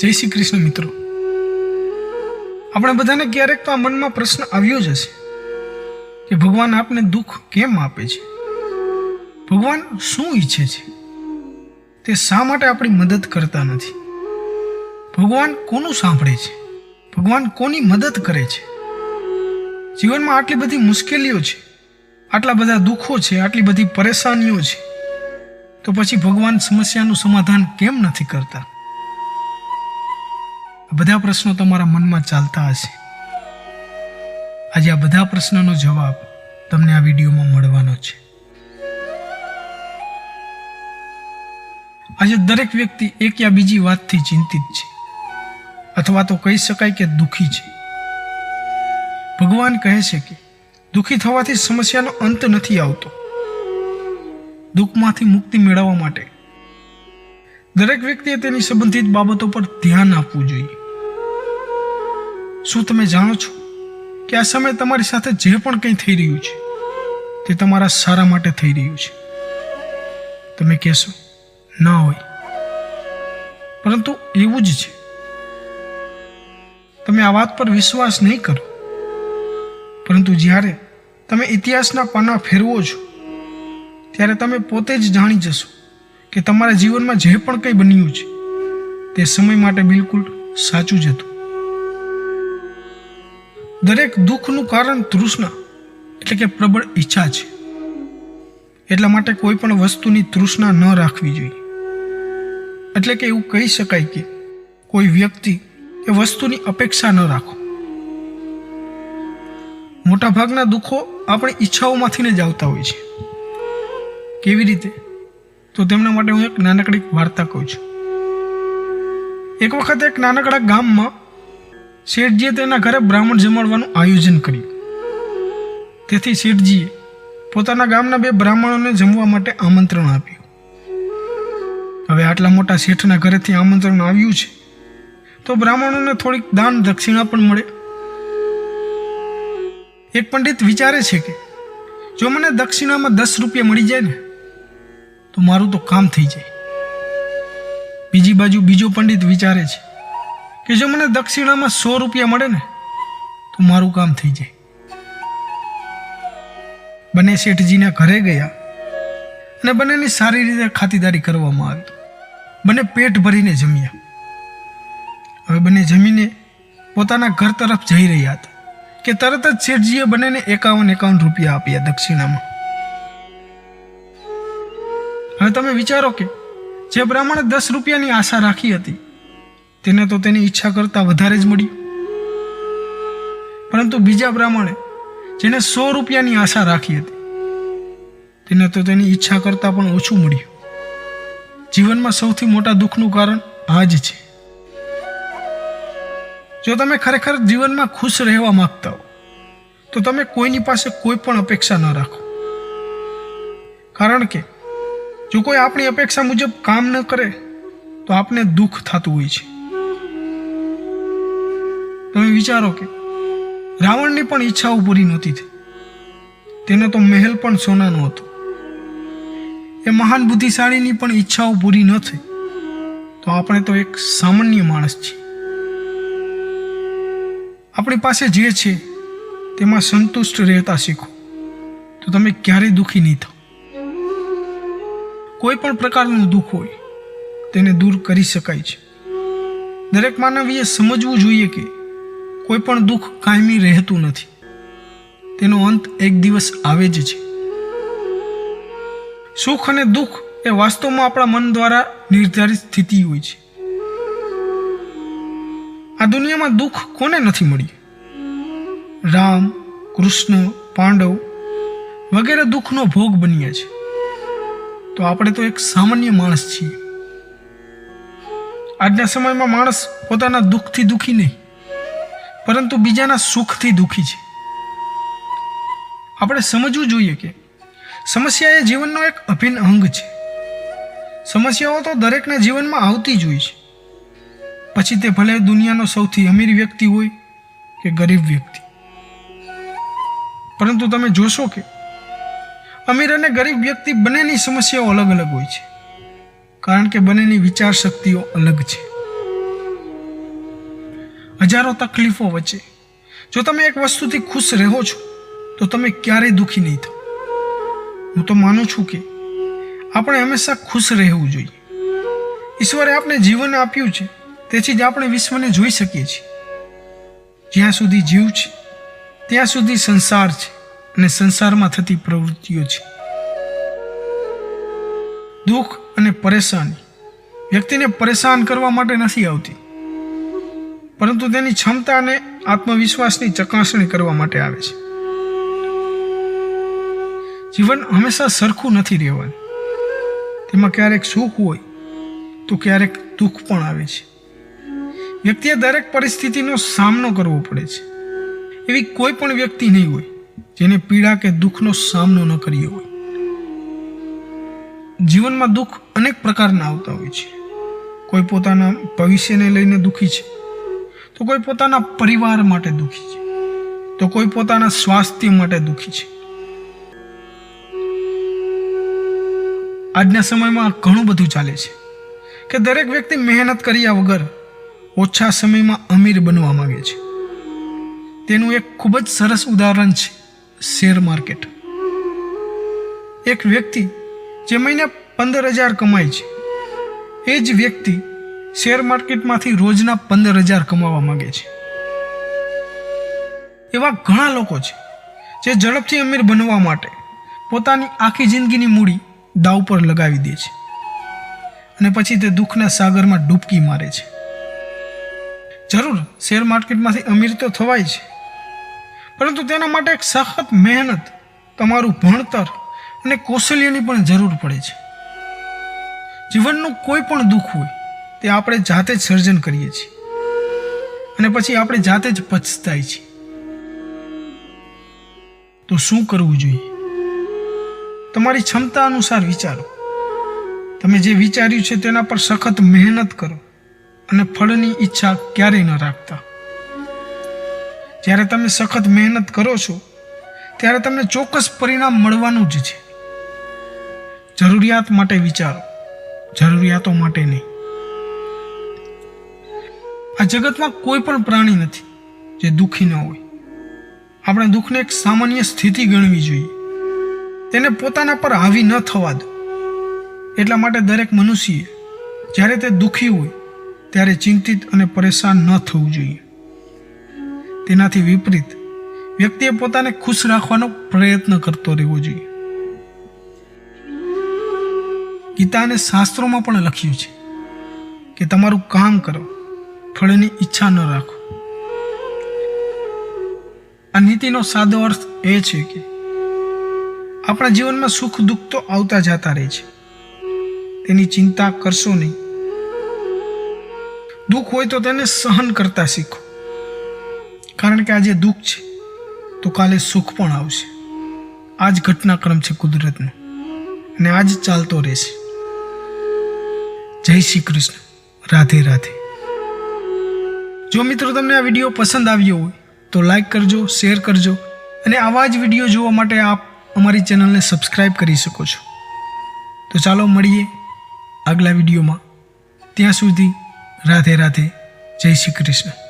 જય શ્રી કૃષ્ણ મિત્રો. આપણે બધાને ક્યારેક તો આ મનમાં પ્રશ્ન આવ્યો જ હશે કે ભગવાન આપને દુઃખ કેમ આપે છે? ભગવાન શું ઈચ્છે છે? તે શા માટે આપણી મદદ કરતા નથી? ભગવાન કોનું સાંભળે છે? ભગવાન કોની મદદ કરે છે? જીવનમાં આટલી બધી મુશ્કેલીઓ છે, આટલા બધા દુઃખો છે, આટલી બધી પરેશાનીઓ છે, તો પછી ભગવાન સમસ્યાનું સમાધાન કેમ નથી કરતા? બધા પ્રશ્નો તમારા મનમાં ચાલતા હશે. આજે આ બધા પ્રશ્નોનો જવાબ તમને આ વિડીયોમાં મળવાનો છે. આજે દરેક વ્યક્તિ એક યા બીજી વાતથી ચિંતિત છે. અથવા તો કહી શકાય કે દુઃખી છે. ભગવાન કહે છે કે, દુઃખી થવાથી સમસ્યાનો અંત નથી આવતો. દુઃખમાંથી મુક્તિ મેળવવા માટે દરેક વ્યક્તિએ તેની સંબંધિત બાબતો પર ધ્યાન આપવું જોઈએ. શું તમે જાણો છો કે આ સમય તમારી સાથે જે પણ કંઈ થઈ રહ્યું છે, તે તમારા સારા માટે થઈ રહ્યું છે? તમે કહેશો, ના હોય. પરંતુ એવું જ છે. તમે આ વાત પર વિશ્વાસ નહીં કરો. પરંતુ જ્યારે તમે ઇતિહાસના પાના ફેરવો છો, ત્યારે તમે પોતે જ જાણી જશો કે તમારા જીવનમાં જે પણ કંઈ બન્યું છે, તે સમય માટે બિલકુલ સાચું જ હતું. દરેક દુઃખનું કારણ તૃષ્ણા, એટલે કે પ્રબળ ઈચ્છા છે. એટલા માટે કોઈ પણ વસ્તુની તૃષ્ણા ન રાખવી જોઈએ. એટલે કે એવું કહી શકાય કે કોઈ વ્યક્તિ કે વસ્તુની અપેક્ષા ન રાખો. મોટાભાગના દુઃખો આપણી ઈચ્છાઓમાંથી જ આવતા હોય છે. કેવી રીતે? તો તેમના માટે હું એક નાનકડી વાર્તા કહું છું. એક વખત એક નાનકડા ગામમાં શેઠજીએ તેના ઘરે બ્રાહ્મણ જમાડવાનું આયોજન કર્યું. તેથી શેઠજીએ પોતાના ગામના બે બ્રાહ્મણોને જમવા માટે આમંત્રણ આપ્યું. હવે આટલા મોટા શેઠના ઘરેથી આમંત્રણ આવ્યું છે, તો બ્રાહ્મણોને થોડીક દાન દક્ષિણા પણ મળે. એક પંડિત વિચારે છે કે, જો મને દક્ષિણામાં દસ રૂપિયા મળી જાય ને, તો મારું તો કામ થઈ જાય. બીજી બાજુ બીજો પંડિત વિચારે છે કે જો મને દક્ષિણામાં સો રૂપિયા મળે ને, તો મારું કામ થઈ જાય. બંને શેઠજીના ઘરે ગયા અને બંનેની સારી રીતે ખાતીદારી કરવામાં આવી. બંને પેટ ભરીને જમ્યા. હવે બંને જમીને પોતાના ઘર તરફ જઈ રહ્યા હતા કે તરત જ શેઠજીએ બંનેને એકાવન એકાવન રૂપિયા આપ્યા દક્ષિણામાં. હવે તમે વિચારો કે જે બ્રાહ્મણે દસ રૂપિયાની આશા રાખી હતી તેને તો તેની ઈચ્છા કરતાં વધારે જ મળ્યું પરંતુ બીજા બ્રાહ્મણે જેને સો રૂપિયાની આશા રાખી હતી, તેને તો તેની ઈચ્છા કરતાં પણ ઓછું મળ્યું. જીવનમાં સૌથી મોટા દુઃખનું કારણ આ જ છે. જો તમે ખરેખર જીવનમાં ખુશ રહેવા માંગતા હો, તો તમે કોઈની પાસે કોઈ પણ અપેક્ષા ન રાખો. કારણ કે જો કોઈ આપણી અપેક્ષા મુજબ કામ ન કરે, તો આપને દુઃખ થતું હોય છે. તમે વિચારો કે રાવણની પણ ઈચ્છાઓ પૂરી નહોતી થઈ. તેનો તો મહેલ પણ સોનાનો હતો. એ મહાન બુદ્ધિશાળીની પણ ઈચ્છાઓ પૂરી ન થઈ. તો આપણે તો એક સામાન્ય માણસ છીએ. આપણી પાસે જે છે, તેમાં સંતુષ્ટ રહેતા શીખો. તો તમે ક્યારેય દુઃખી નહીં થાઓ કોઈ પણ પ્રકારનું દુઃખ હોય, તેને દૂર કરી શકાય છે. દરેક માનવીએ સમજવું જોઈએ કે કોઈ પણ દુઃખ કાયમી રહેતું નથી. તેનો અંત એક દિવસ આવે જ છે. સુખ અને દુઃખ એ વાસ્તવમાં આપણા મન દ્વારા નિર્ધારિત સ્થિતિ હોય છે. આ દુનિયામાં દુઃખ કોને નથી મળ્યું? રામ, કૃષ્ણ, પાંડવ વગેરે દુઃખનો ભોગ બન્યા છે. તો આપણે તો એક સામાન્ય માણસ છીએ. આજના સમયમાં માણસ પોતાના દુઃખથી દુઃખી નહીં. પરંતુ બીજાના સુખથી દુઃખી છે. આપણે સમજવું જોઈએ કે સમસ્યા એ જીવનનો એક અભિન્ન અંગ છે. સમસ્યાઓ તો દરેકના જીવનમાં આવતી જ હોય છે. પછી તે ભલે દુનિયાનો સૌથી અમીર વ્યક્તિ હોય કે ગરીબ વ્યક્તિ. પરંતુ તમે જોશો કે અમીર અને ગરીબ વ્યક્તિ બંનેની સમસ્યાઓ અલગ અલગ હોય છે. કારણ કે બંનેની વિચાર શક્તિઓ અલગ છે. હજારો તકલીફો વચ્ચે. જો તમે એક વસ્તુથી ખુશ રહો છો, તો તમે ક્યારેય દુઃખી નહીં થો હું તો માનું છું કે આપણે હંમેશા ખુશ રહેવું જોઈએ. ઈશ્વરે આપણે જીવન આપ્યું છે, તેથી જ આપણે વિશ્વને જોઈ શકીએ છીએ. જ્યાં સુધી જીવ છે, ત્યાં સુધી સંસાર છે અને સંસારમાં થતી પ્રવૃત્તિઓ છે. દુઃખ અને પરેશાની વ્યક્તિને પરેશાન કરવા માટે નથી આવતી. પરંતુ તેની ક્ષમતા અને આત્મવિશ્વાસની ચકાસણી કરવા માટે આવે છે. જીવન હંમેશા સરખું નથી રહેવાનું. તેમાં ક્યારેક સુખ હોય, તો ક્યારેક દુઃખ પણ આવે છે. વ્યક્તિએ દરેક પરિસ્થિતિનો સામનો કરવો પડે છે. એવી કોઈ પણ વ્યક્તિ નહીં હોય, જેને પીડા કે દુઃખનો સામનો ન કર્યો હોય. જીવનમાં દુઃખ અનેક પ્રકારના આવતા હોય છે. કોઈ પોતાના ભવિષ્યને લઈને દુઃખી છે. તો કોઈ પોતાના પરિવાર માટે દુઃખી છે. તો કોઈ પોતાના સ્વાસ્થ્ય માટે દુઃખી છે. આજના સમયમાં ઘણું બધું ચાલે છે કે દરેક વ્યક્તિ મહેનત કર્યા વગર ઓછા સમયમાં અમીર બનવા માંગે છે. તેનું એક ખૂબ જ સરસ ઉદાહરણ છે શેર માર્કેટ. એક વ્યક્તિ જે મહિને પંદર હજાર કમાય છે, એ જ વ્યક્તિ શેર માર્કેટમાંથી રોજના પંદર હજાર કમાવા માંગે છે. એવા ઘણા લોકો છે, જે ઝડપથી અમીર બનવા માટે પોતાની આખી જિંદગીની મૂડી દાવ પર લગાવી દે છે અને પછી તે દુઃખના સાગરમાં ડૂબકી મારે છે. જરૂર, શેર માર્કેટમાંથી અમીર તો થવાય છે, પરંતુ તેના માટે એક સખત મહેનત, તમારું ભણતર અને કૌશલ્યની પણ જરૂર પડે છે. જીવનનું કોઈ પણ દુઃખ હોય તે આપણે જાતે જ સર્જન કરીએ છીએ. અને પછી આપણે જાતે જ પછતાય છીએ. તો શું કરવું જોઈએ? તમારી ક્ષમતા અનુસાર વિચારો. તમે જે વિચાર્યું છે તેના પર સખત મહેનત કરો અને ફળની ઈચ્છા ક્યારેય ન રાખતા. જ્યારે તમે સખત મહેનત કરો છો, ત્યારે તમને ચોક્કસ પરિણામ મળવાનું જ છે. જરૂરિયાત માટે વિચારો. જરૂરિયાતો માટે નહીં. આ જગતમાં કોઈ પણ પ્રાણી નથી જે દુઃખી ન હોય. આપણે દુઃખને એક સામાન્ય સ્થિતિ ગણવી જોઈએ. તેને પોતાના પર હાવી ન થવા દો. એટલા માટે દરેક મનુષ્યએ જ્યારે તે દુઃખી હોય, ત્યારે ચિંતિત અને પરેશાન ન થવું જોઈએ. તેનાથી વિપરીત, વ્યક્તિએ પોતાને ખુશ રાખવાનો પ્રયત્ન કરતો રહેવો જોઈએ. ગીતા અને શાસ્ત્રોમાં પણ લખ્યું છે કે તમારું કામ કરો. ફળની ઈચ્છા ન રાખો. આ નીતિનો સાદો અર્થ એ છે કે આપણા જીવનમાં સુખ દુઃખ તો આવતા જતા રહે છે. તેની ચિંતા કરશો નહીં. દુઃખ હોય તો તેને સહન કરતા શીખો. કારણ કે આજે દુઃખ છે, તો કાલે સુખ પણ આવશે. આ જ ઘટનાક્રમ છે કુદરતનો અને આ જ ચાલતો રહેશે. જય શ્રી કૃષ્ણ. રાધે રાધે. જો મિત્રો તમને આ વીડિયો પસંદ આવ્યો હોય, તો લાઈક કરજો શેર કરજો, અને આવા જ વીડિયો જોવા માટે આપ અમારી ચેનલને સબસ્ક્રાઈબ કરી શકો છો. તો ચાલો મળીએ આગલા વિડીયોમાં. ત્યાં સુધી રાધે રાધે, જય શ્રી કૃષ્ણ.